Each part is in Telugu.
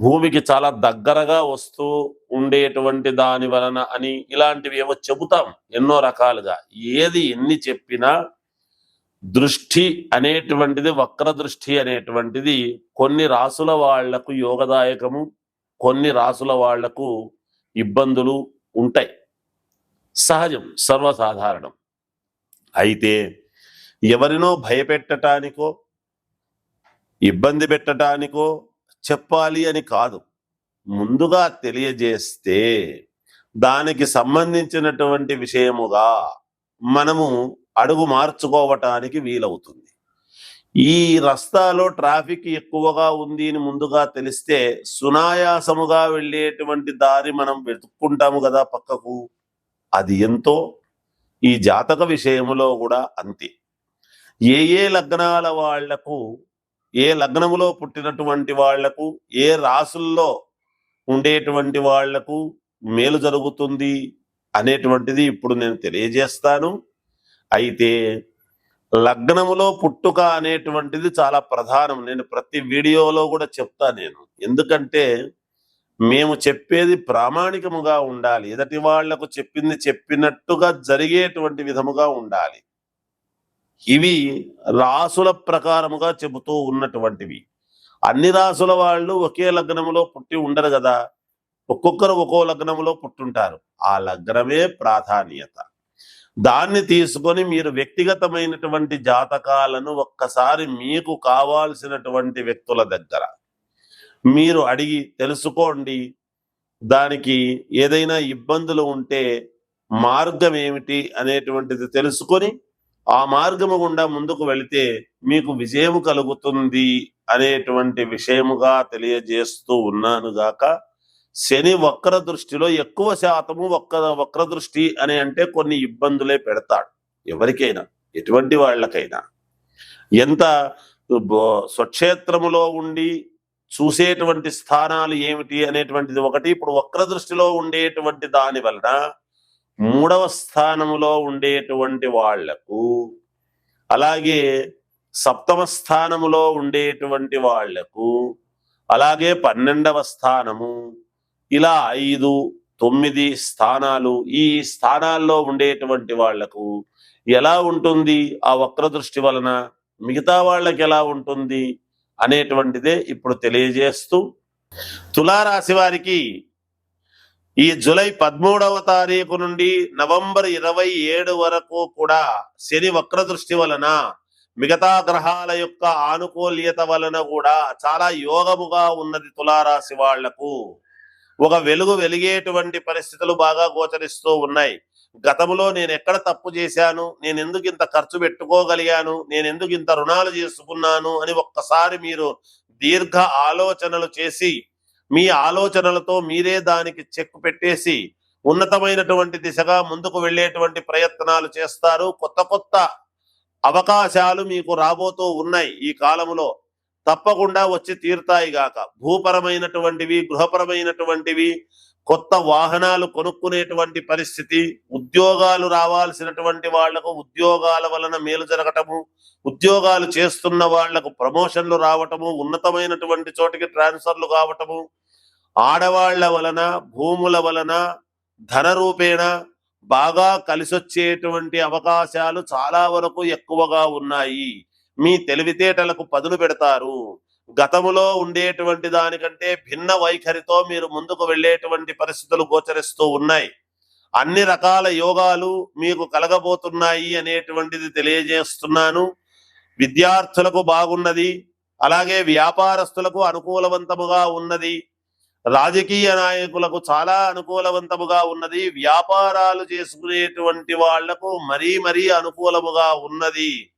భూమికి చాలా దగ్గరగా వస్తూ ఉండేటువంటి దాని వలన అని ఇలాంటివి ఏవో చెబుతాం ఎన్నో రకాలుగా. ఏది ఎన్ని చెప్పినా దృష్టి అనేటువంటిది వక్ర దృష్టి అనేటువంటిది కొన్ని రాసుల వాళ్ళకు యోగదాయకము కొన్ని రాసుల వాళ్ళకు ఇబ్బందులు ఉంటాయి. సహజం సర్వసాధారణం. అయితే ఎవరినో భయపెట్టటానికో ఇబ్బంది పెట్టడానికో చెప్పాలి అని కాదు. ముందుగా తెలియజేస్తే దానికి సంబంధించినటువంటి విషయముగా మనము అడుగు మార్చుకోవటానికి వీలవుతుంది. ఈ రస్తాలో ట్రాఫిక్ ఎక్కువగా ఉంది అని ముందుగా తెలిస్తే సునాయాసముగా వెళ్ళేటువంటి దారి మనం వెతుక్కుంటాము కదా పక్కకు. అది ఎంతో ఈ జాతక విషయంలో కూడా అంతే. ఏ ఏ లగ్నాల వాళ్ళకు ఏ లగ్నములో పుట్టినటువంటి వాళ్ళకు ఏ రాసుల్లో ఉండేటువంటి వాళ్ళకు మేలు జరుగుతుంది అనేటువంటిది ఇప్పుడు నేను తెలియజేస్తాను. అయితే లగ్నములో పుట్టుక అనేటువంటిది చాలా ప్రధానం. నేను ప్రతి వీడియోలో కూడా చెప్తా నేను. ఎందుకంటే మేము చెప్పేది ప్రామాణికముగా ఉండాలి. ఎదటి వాళ్ళకు చెప్పింది చెప్పినట్టుగా జరిగేటువంటి విధముగా ఉండాలి. ఇవి రాసుల ప్రకారముగా చెబుతూ ఉన్నటువంటివి. అన్ని రాసుల వాళ్ళు ఒకే లగ్నంలో పుట్టి ఉండరు కదా. ఒక్కొక్కరు ఒక్కో లగ్నంలో పుట్టుంటారు. ఆ లగ్నమే ప్రాధాన్యత. దాన్ని తీసుకొని మీరు వ్యక్తిగతమైనటువంటి జాతకాలను ఒక్కసారి మీకు కావాల్సినటువంటి వ్యక్తుల దగ్గర మీరు అడిగి తెలుసుకోండి. దానికి ఏదైనా ఇబ్బందులు ఉంటే మార్గం ఏమిటి అనేటువంటిది తెలుసుకొని ఆ మార్గము గుండా ముందుకు వెళితే మీకు విజయము కలుగుతుంది అనేటువంటి విషయముగా తెలియజేస్తూ ఉన్నాను గాక. శని వక్ర దృష్టిలో ఎక్కువ శాతము వక్ర వక్ర దృష్టి అని అంటే కొన్ని ఇబ్బందులే పెడతాడు ఎవరికైనా ఎటువంటి వాళ్ళకైనా. ఎంత స్వక్షేత్రములో ఉండి చూసేటువంటి స్థానాలు ఏమిటి అనేటువంటిది ఒకటి ఇప్పుడు వక్ర దృష్టిలో ఉండేటువంటి దాని వలన మూడవ స్థానములో ఉండేటువంటి వాళ్ళకు అలాగే సప్తమ స్థానములో ఉండేటువంటి వాళ్ళకు అలాగే పన్నెండవ స్థానము ఇలా ఐదు తొమ్మిది స్థానాలు ఈ స్థానాల్లో ఉండేటువంటి వాళ్ళకు ఎలా ఉంటుంది? ఆ వక్ర దృష్టి వలన మిగతా వాళ్ళకి ఎలా ఉంటుంది? అనేటువంటిదే ఇప్పుడు తెలియజేస్తూ తులారాశి వారికి ఈ జూలై పదమూడవ తారీఖు నుండి నవంబర్ ఇరవై ఏడు వరకు కూడా శని వక్ర దృష్టి వలన మిగతా గ్రహాల యొక్క ఆనుకూల్యత వలన కూడా చాలా యోగముగా ఉన్నది తులారాశి వాళ్ళకు. ఒక వెలుగు వెలిగేటువంటి పరిస్థితులు బాగా గోచరిస్తూ ఉన్నాయి. గతంలో నేను ఎక్కడ తప్పు చేశాను నేను ఎందుకు ఇంత ఖర్చు పెట్టుకోగలిగాను నేను ఎందుకు ఇంత రుణాలు చేసుకున్నాను అని ఒక్కసారి మీరు దీర్ఘ ఆలోచనలు చేసి మీ ఆలోచనలతో మీరే దానికి చెక్ పెట్టేసి ఉన్నతమైనటువంటి దిశగా ముందుకు వెళ్ళేటువంటి ప్రయత్నాలు చేస్తారు. కొత్త కొత్త అవకాశాలు మీకు రాబోతూ ఉన్నాయి ఈ కాలంలో. తప్పకుండా వచ్చి తీరుతాయి గాక. భూపరమైనటువంటివి గృహపరమైనటువంటివి కొత్త వాహనాలు కొనుక్కునేటువంటి పరిస్థితి ఉద్యోగాలు రావాల్సినటువంటి వాళ్ళకు ఉద్యోగాల వలన మేలు జరగటము ఉద్యోగాలు చేస్తున్న వాళ్ళకు ప్రమోషన్లు రావటము ఉన్నతమైనటువంటి చోటికి ట్రాన్స్ఫర్లు కావటము ఆడవాళ్ళ వలన భూముల వలన ధన రూపేణ బాగా కలిసొచ్చేటువంటి అవకాశాలు చాలా వరకు ఎక్కువగా ఉన్నాయి. మీ తెలివితేటలకు పదులు పెడతారు. గతములో ఉండేటువంటి దానికంటే భిన్న వైఖరితో మీరు ముందుకు వెళ్ళేటువంటి పరిస్థితులు గోచరిస్తూ ఉన్నాయి. అన్ని రకాల యోగాలు మీకు కలగబోతున్నాయి అనేటువంటిది తెలియజేస్తున్నాను. విద్యార్థులకు బాగున్నది అలాగే వ్యాపారస్తులకు అనుకూలవంతముగా ఉన్నది. రాజకీయ నాయకులకు చాలా అనుకూలవంతముగా ఉన్నది. వ్యాపారాలు చేసుకునేటువంటి వాళ్ళకు మరీ మరీ అనుకూలముగా ఉన్నది.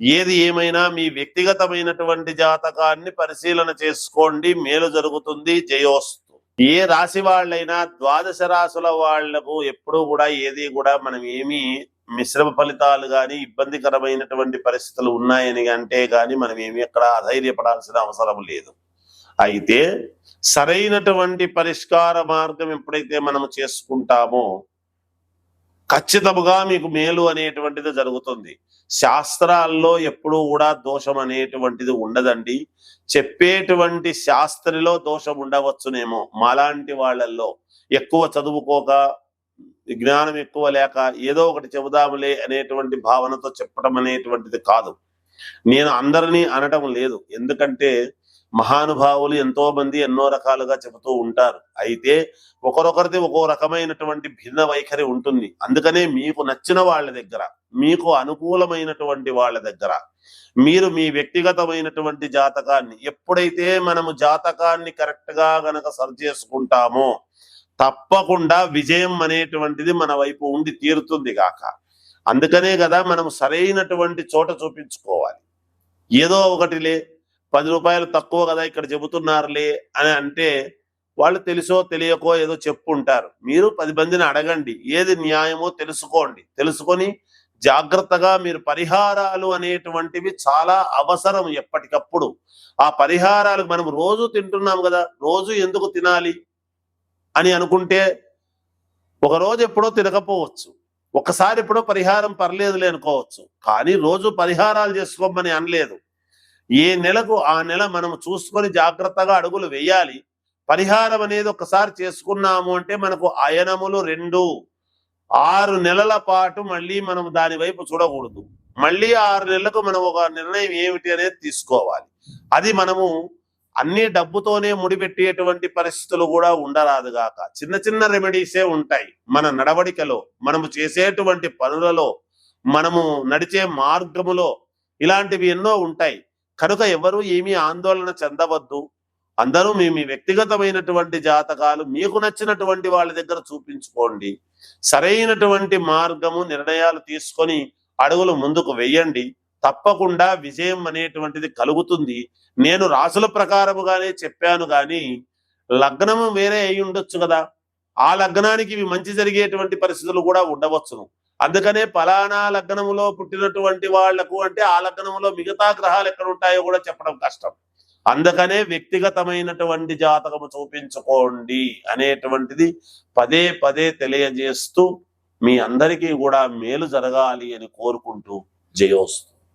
ఏది ఏమైనా మీ వ్యక్తిగతమైనటువంటి జాతకాన్ని పరిశీలన చేసుకోండి. మేలు జరుగుతుంది. జయోస్తు. ఏ రాశి వాళ్ళైనా ద్వాదశ రాశుల వాళ్ళకు ఎప్పుడూ కూడా ఏది కూడా మనం ఏమీ మిశ్రమ ఫలితాలు గాని ఇబ్బందికరమైనటువంటి పరిస్థితులు ఉన్నాయని అంటే గాని మనం ఏమి ఎక్కడ అధైర్యపడాల్సిన అవసరం లేదు. అయితే సరైనటువంటి పరిష్కార మార్గం ఎప్పుడైతే మనం చేసుకుంటామో ఖచ్చితముగా మీకు మేలు అనేటువంటిది జరుగుతుంది. శాస్త్రాల్లో ఎప్పుడూ కూడా దోషం అనేటువంటిది ఉండదండి. చెప్పేటువంటి శాస్త్రిలో దోషం ఉండవచ్చునేమో. మాలాంటి వాళ్ళల్లో ఎక్కువ చదువుకోక జ్ఞానం ఎక్కువ లేక ఏదో ఒకటి చెబుదాములే అనేటువంటి భావనతో చెప్పడం అనేటువంటిది కాదు. నేను అందరినీ అనటం లేదు. ఎందుకంటే మహానుభావులు ఎంతో మంది ఎన్నో రకాలుగా చెబుతూ ఉంటారు. అయితే ఒకరొకరిది ఒక్కో రకమైనటువంటి భిన్న వైఖరి ఉంటుంది. అందుకనే మీకు నచ్చిన వాళ్ళ దగ్గర మీకు అనుకూలమైనటువంటి వాళ్ళ దగ్గర మీరు మీ వ్యక్తిగతమైనటువంటి జాతకాన్ని ఎప్పుడైతే మనము జాతకాన్ని కరెక్ట్గా గనక సరి చేసుకుంటామో తప్పకుండా విజయం అనేటువంటిది మన వైపు ఉండి తీరుతుంది గాక. అందుకనే కదా మనం సరైనటువంటి చోట చూపించుకోవాలి. ఏదో ఒకటిలే పది రూపాయలు తక్కువ కదా ఇక్కడ చెబుతున్నారులే అని అంటే వాళ్ళు తెలుసో తెలియకో ఏదో చెప్పుంటారు. మీరు పది మందిని అడగండి ఏది న్యాయమో తెలుసుకోండి. తెలుసుకొని జాగ్రత్తగా మీరు పరిహారాలు అనేటువంటివి చాలా అవసరం ఎప్పటికప్పుడు. ఆ పరిహారాలు మనం రోజు తింటున్నాం కదా రోజు ఎందుకు తినాలి అని అనుకుంటే ఒక రోజు ఎప్పుడో తినకపోవచ్చు. ఒకసారి ఎప్పుడో పరిహారం పర్లేదులే అనుకోవచ్చు. కానీ రోజు పరిహారాలు చేసుకోమని అనలేదు. ఏ నెలకు ఆ నెల మనం చూసుకొని జాగ్రత్తగా అడుగులు వేయాలి. పరిహారం అనేది ఒకసారి చేసుకున్నాము అంటే మనకు అయనములు రెండు. ఆరు నెలల పాటు మళ్ళీ మనం దాని వైపు చూడకూడదు. మళ్ళీ ఆరు నెలలకు మనం ఒక నిర్ణయం ఏమిటి అనేది తీసుకోవాలి. అది మనము అన్ని డబ్బుతోనే ముడిపెట్టేటువంటి పరిస్థితులు కూడా ఉండరాదు గాక. చిన్న చిన్న రెమెడీసే ఉంటాయి. మన నడవడికలో మనము చేసేటువంటి పనులలో మనము నడిచే మార్గములో ఇలాంటివి ఎన్నో ఉంటాయి. కనుక ఎవరు ఏమీ ఆందోళన చెందవద్దు. అందరూ మీ మీ వ్యక్తిగతమైనటువంటి జాతకాలు మీకు నచ్చినటువంటి వాళ్ళ దగ్గర చూపించుకోండి. సరైనటువంటి మార్గము నిర్ణయాలు తీసుకొని అడుగులు ముందుకు వెయ్యండి తప్పకుండా విజయం అనేటువంటిది కలుగుతుంది. నేను రాసుల ప్రకారముగానే చెప్పాను కానీ లగ్నము వేరే అయి ఉండొచ్చు కదా. ఆ లగ్నానికి ఇవి మంచి జరిగేటువంటి పరిస్థితులు కూడా ఉండవచ్చును. అందుకనే ఫలానా లగ్నములో పుట్టినటువంటి వాళ్ళకు అంటే ఆ లగ్నములో మిగతా గ్రహాలు ఎక్కడ ఉంటాయో కూడా చెప్పడం కష్టం. అందుకనే వ్యక్తిగతమైనటువంటి జాతకము చూపించుకోండి అనేటువంటిది పదే పదే తెలియజేస్తూ మీ అందరికీ కూడా మేలు జరగాలి అని కోరుకుంటూ జయోస్తు.